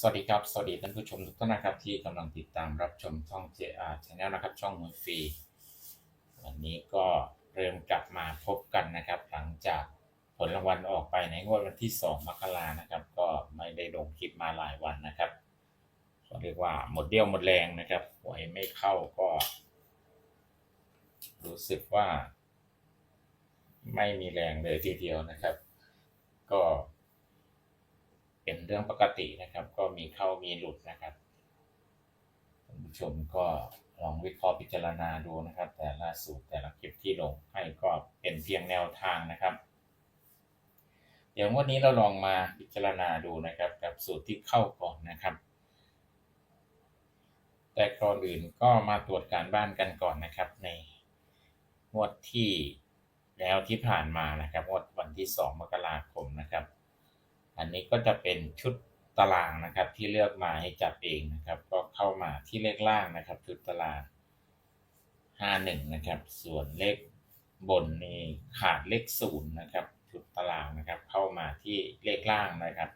สวัสดีครับ สวัสดีท่านผู้ชมทุกท่านนะครับ ที่กำลังติดตามรับชมช่อง JR Channel นะครับ ช่องมวยฟรีวันนี้ก็เริ่มกลับมาพบกันนะครับ หลังจากผลรางวัลออกไปในงวดวันที่ 2 มกรานะครับ ก็ไม่ได้ลงคลิปมาหลายวันนะครับก็เรียกว่าหมดเดี่ยวหมดแรงนะครับหวยไม่เข้าก็ รู้สึกว่า ไม่มีแรงเลยทีเดียวนะครับ ก็ เป็นเรื่องปกตินะครับ ก็มีเข้ามีหลุดนะครับท่านผู้ชมก็ลองวิเคราะห์พิจารณาดูนะครับ แต่ละสูตรแต่ละคลิปที่ลงให้ก็เป็นเพียงแนวทางนะครับ เดี๋ยววันนี้เราลองมาพิจารณาดูนะครับ กับสูตรที่เข้าก่อนนะครับ แต่ก่อนอื่นก็มาตรวจการบ้านกันก่อนนะครับ ในงวดที่แล้วที่ผ่านมานะครับงวดวันที่ 2 มกราคมนะครับ อันนี้ก็จะเป็นชุดตารางนะครับที่เลือกมาให้จับเองนะครับ ก็เข้ามาที่เลขล่างนะครับ ชุดตาราง 51 นะครับ ส่วนเลขบนนี่ขาดเลขศูนย์นะครับ ชุดตารางนะครับ เข้ามาที่เลขล่างนะครับ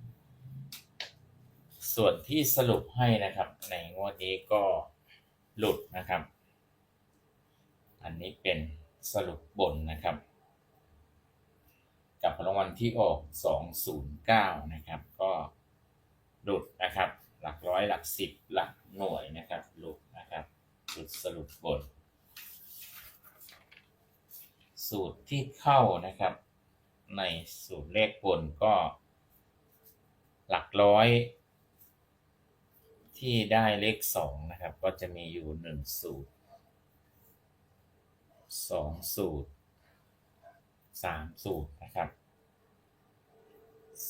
5115 ส่วนที่สรุปให้นะครับ ในงวดนี้ก็หลุดนะครับ อันนี้เป็นสรุปบนนะครับ กับรางวัลที่ออก 209 นะครับ ก็หลุดนะครับ หลักร้อยหลักสิบหลักหน่วยนะครับหลุดนะครับจุดสรุปบนสูตรที่เข้านะครับ ในสูตรเลขบนก็ หลักร้อย ที่ได้เลขสองนะครับ ก็จะมีอยู่หนึ่งสูตรสองสูตรสามสูตรนะครับ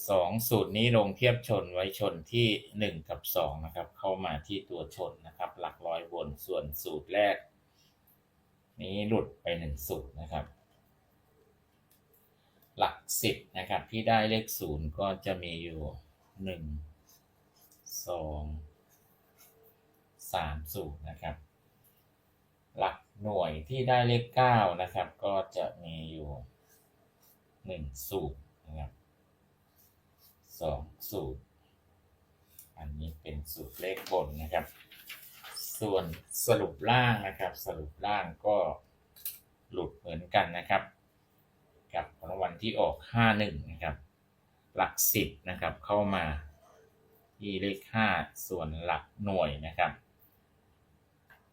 สองสูตรนี้ลงเทียบชนไว้ชนที่หนึ่งกับสองนะครับ เข้ามาที่ตัวชนนะครับ หลักร้อยบนส่วนสูตรแรก นี้หลุดไปหนึ่งสูตรนะครับ หลักสิบนะครับ ที่ได้เลขศูนย์ก็จะมีอยู่หนึ่งสองสามสูตรนะครับ หลักหน่วยที่ได้เลขเก้านะครับ ก็จะมีอยู่หนึ่งสูตร สองสูตร อันนี้เป็นสูตรเลขบนนะครับ ส่วนสรุปล่างนะครับ สรุปล่างก็หลุดเหมือนกันนะครับ กับรางวัลที่ออกห้าหนึ่งนะครับ หลักสิบนะครับเข้ามาที่เลขห้าส่วนหลักหน่วยนะครับ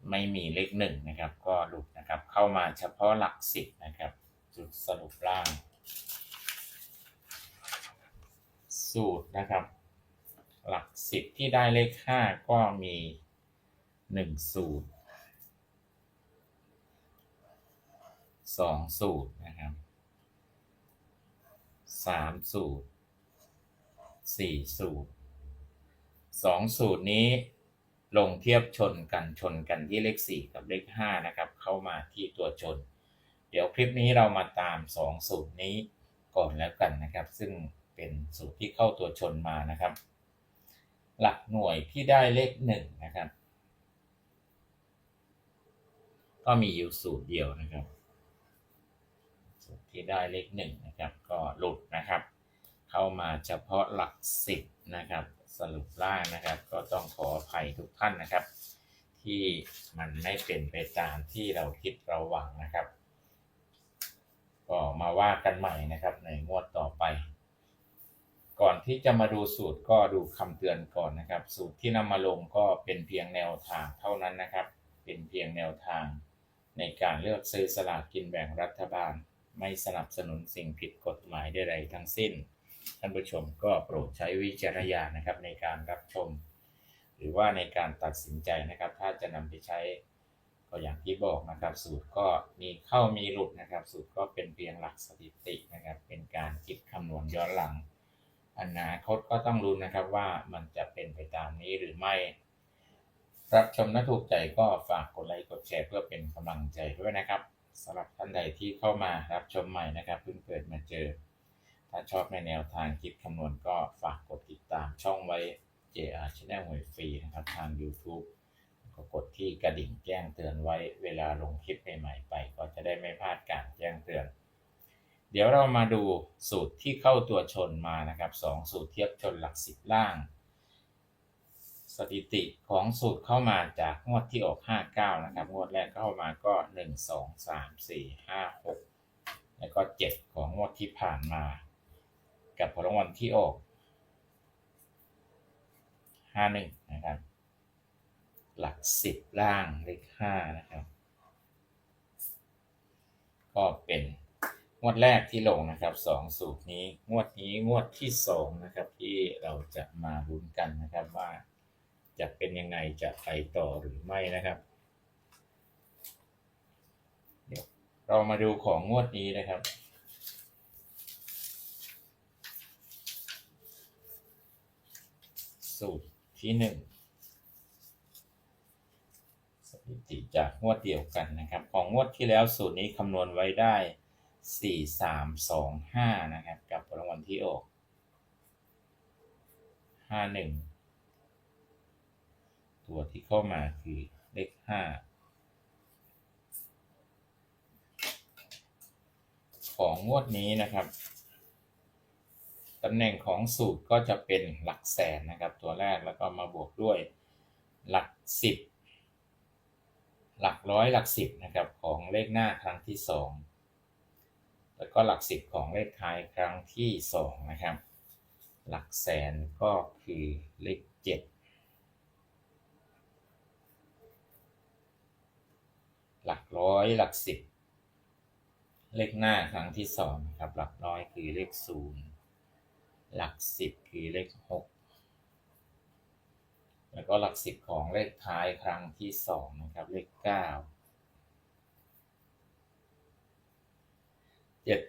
ไม่มีเลขหนึ่งนะครับ ก็หลุดนะครับ เข้ามาเฉพาะหลักสิบนะครับ จุดสรุปล่าง สูตรนะครับ หลักสิบที่ได้เลขห้าก็มีหนึ่งสูตรสองสูตรนะครับสามสูตรสี่สูตรสองสูตรนี้ลงเทียบชนกันชนกันที่เลขสี่กับเลขห้านะครับ เข้ามาที่ตัวชน เดี๋ยวคลิปนี้เรามาตามสองสูตรนี้ก่อนแล้วกันนะครับ ซึ่ง เป็นสูตรที่เข้าตัวชนมานะครับ หลักหน่วยที่ได้เลขหนึ่งนะครับ ก็มีอยู่สูตรเดียวนะครับ สูตรที่ได้เลขหนึ่งนะครับ ก็หลุดนะครับ เข้ามาเฉพาะหลักสิบนะครับ สรุปล่างนะครับ ก็ต้องขออภัยทุกท่านนะครับ ที่มันไม่เป็นไปตามที่เราคิดเราหวังนะครับก็มาว่ากันใหม่นะครับในงวดต่อไป ก่อนที่จะมาดูสูตรก็ดูคำเตือนก่อนนะครับ สูตรที่นำมาลงก็เป็นเพียงแนวทางเท่านั้นนะครับ เป็นเพียงแนวทาง ในการเลือกซื้อสลากกินแบ่งรัฐบาล ไม่สนับสนุนสิ่งผิดกฎหมายใดๆทั้งสิ้น ท่านผู้ชมก็โปรดใช้วิจารณญาณนะครับในการรับชม หรือว่าในการตัดสินใจนะครับ ถ้าจะนำไปใช้ก็อย่างที่บอกนะครับ สูตรก็มีเข้ามีหลุดนะครับ สูตรก็เป็นเพียงหลักสถิตินะครับ เป็นการคิดคำนวณย้อนหลัง อนาคตก็ต้องรู้นะครับว่ามันจะเป็นไปตามนี้หรือไม่ รับชมและถูกใจก็ฝากกดไลค์กดแชร์เพื่อเป็นกำลังใจด้วยนะครับสำหรับท่านใดที่เข้ามารับชมใหม่นะครับเพิ่งเปิดมาเจอ ถ้าชอบในแนวทางคิดคำนวณก็ฝากกดติดตามช่องไว้ JR Channel หวยฟรีนะครับทาง YouTube ก็กดที่กระดิ่งแจ้งเตือนไว้เวลาลงคลิปใหม่ๆไป ก็จะได้ไม่พลาดการแจ้งเตือน เดี๋ยวเรามาดูสูตรที่เข้าตัวชนมานะครับสองสูตรเทียบชนหลักสิบล่าง สถิติของสูตรเข้ามาจากงวดที่ออก59นะครับงวดแรกเข้ามาก็ 1 2 3 4 5 6 แล้วก็ 7 ของงวดที่ผ่านมา กับผลรางวัลที่ออก 51นะครับหลัก 10 ล่างเลข5นะครับ ก็เป็น งวดแรกที่ลงนะครับสองสูตรนี้งวดนี้งวดที่สองนะครับ ที่เราจะมาลุ้นกันนะครับว่าจะเป็นยังไงจะไปต่อหรือไม่นะครับ เดี๋ยวเรามาดูของงวดนี้นะครับ สูตรที่หนึ่งสถิติจากงวดเดียวกันนะครับ ของงวดที่แล้วสูตรนี้คำนวณไว้ได้ สี่สามสองห้านะครับ กับรางวัลที่ออกห้าหนึ่งตัวที่เข้ามาคือเลขห้าของงวดนี้นะครับตำแหน่งของสูตรก็จะเป็นหลักแสนนะครับ ตัวแรกแล้วก็มาบวกด้วยหลักสิบหลักร้อยหลักสิบนะครับ ของเลขหน้าครั้งที่สอง แล้วก็หลักสิบของเลขท้ายครั้งที่สองนะครับ หลักแสนก็คือเลขเจ็ดหลักร้อยหลักสิบเลขหน้าครั้งที่สองนะครับหลักร้อยคือเลขศูนย์หลักสิบคือเลขหกแล้วก็หลักสิบของเลขท้ายครั้งที่สองนะครับเลขเก้าเจ็ด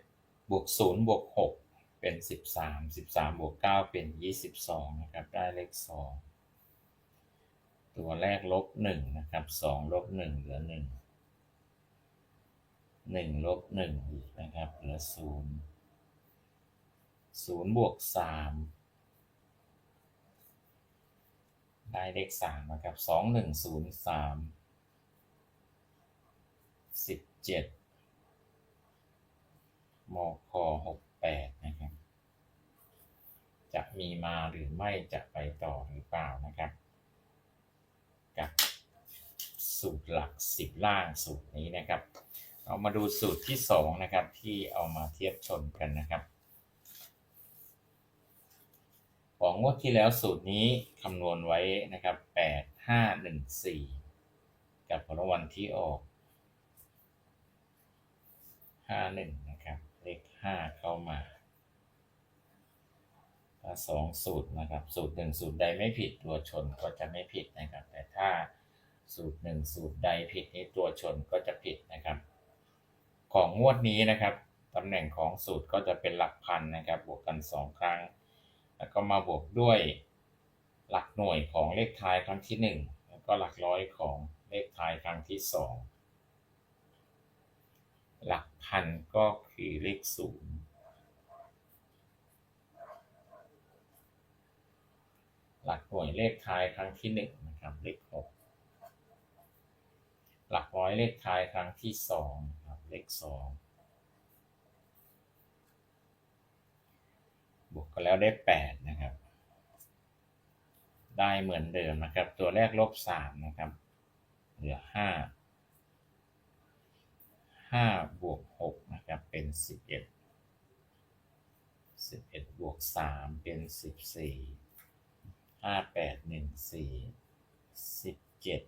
บวกศูนย์บวกหกเป็นสิบสามสิบสามบวกเก้าเป็นยี่สิบสองนะครับ ได้เลขสองตัวแรกลบหนึ่งนะครับสองลบหนึ่งเหลือหนึ่งหนึ่งลบหนึ่งอีกนะครับ เหลือศูนย์ศูนย์บวกสามได้เลขสามนะครับสองหนึ่งศูนย์สามสิบเจ็ด มค68นะครับ จะมีมาหรือไม่จะไปต่อหรือเปล่านะครับ กับสูตรหลัก 10 ล่างสูตรนี้นะครับ เรามาดูสูตรที่ 2 นะครับ ที่เอามาเทียบชนกันนะครับของงวดที่แล้วสูตรนี้คำนวณไว้นะครับ 8 5 1 4 กับผลวันที่ออก 51 ถ้าสองสูตรนะครับ สูตรหนึ่งสูตรใดไม่ผิดตัวชนก็จะไม่ผิดนะครับ แต่ถ้าสูตรหนึ่งสูตรใดผิดนี้ตัวชนก็จะผิดนะครับ ของงวดนี้นะครับตำแหน่งของสูตรก็จะเป็นหลักพันนะครับ บวกกันสองครั้ง แล้วก็มาบวกด้วยหลักหน่วยของเลขท้ายครั้งที่หนึ่งแล้วก็หลักร้อยของเลขท้ายครั้งที่สองหลักพันก็คือเลขศูนย์ หลักหน่วยเลขท้ายครั้งที่หนึ่งนะครับเลขหกหลักร้อยเลขท้ายครั้งที่สองครับเลขสองบวกกันแล้วได้แปดนะครับ ได้เหมือนเดิมนะครับ ตัวแรกลบสามนะครับเหลือห้าห้าบวกหกนะครับ เป็นสิบเอ็ดสิบเอ็ดบวกสามเป็นสิบสี่ ห้าแปดหนึ่งสี่สิบเจ็ด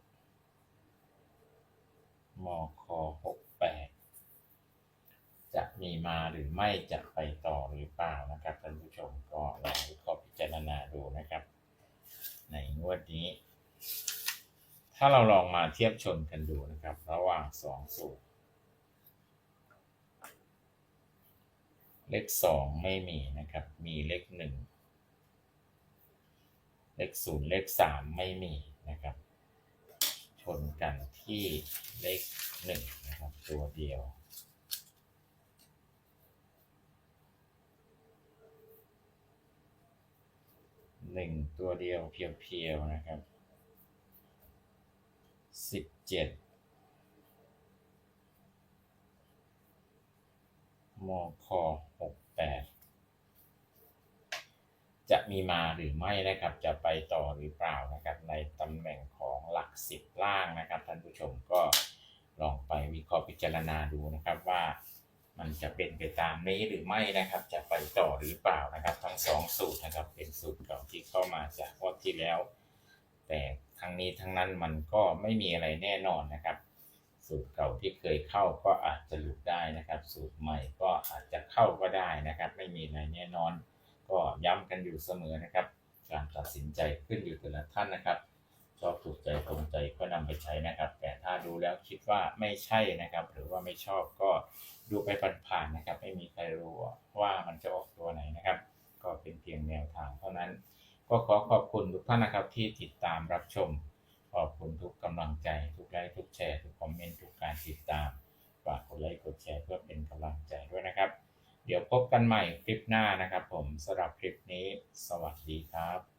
มคหกแปดจะมีมาหรือไม่จะไปต่อหรือเปล่านะครับท่านผู้ชมก็ลองวิเคราะห์พิจารณาดูนะครับ ในงวดนี้ ถ้าเราลองมาเทียบชนกันดูนะครับ ระหว่างสองสูตรเลขสองไม่มีนะครับ มีเลขหนึ่ง เลขศูนย์เลขสามไม่มีนะครับ ชนกันที่เลขหนึ่งนะครับ ตัวเดียว หนึ่งตัวเดียวเพียวๆนะครับสิบเจ็ดมมคหกแปด จะมีมาหรือไม่นะครับ จะไปต่อหรือเปล่านะครับ ในตำแหน่งของหลักสิบล่างนะครับ ท่านผู้ชมก็ลองไปวิเคราะห์พิจารณาดูนะครับว่ามันจะเป็นไปตามนี้หรือไม่นะครับ จะไปต่อหรือเปล่านะครับ ทั้งสองสูตรนะครับ เป็นสูตรเก่าที่เข้ามาจากงวดที่แล้ว แต่ทั้งนี้ทั้งนั้นมันก็ไม่มีอะไรแน่นอนนะครับ สูตรเก่าที่เคยเข้าก็อาจจะหลุดได้นะครับ สูตรใหม่ก็อาจจะเข้าก็ได้นะครับ ไม่มีอะไรแน่นอน ก็ย้ำกันอยู่เสมอนะครับ การตัดสินใจขึ้นอยู่แต่ละท่านนะครับชอบถูกใจตรงใจก็นำไปใช้นะครับ แต่ถ้าดูแล้วคิดว่าไม่ใช่นะครับ หรือว่าไม่ชอบก็ดูไปผ่านๆนะครับ ไม่มีใครรู้ว่ามันจะออกตัวไหนนะครับ ก็เป็นเพียงแนวทางเท่านั้น ก็ขอขอบคุณทุกท่านนะครับที่ติดตามรับชม ขอบคุณทุกกำลังใจ ทุกไลค์ทุกแชร์ ทุกคอมเมนต์ทุกการติดตาม พบกันใหม่คลิปหน้านะครับผมสำหรับคลิปนี้ สวัสดีครับ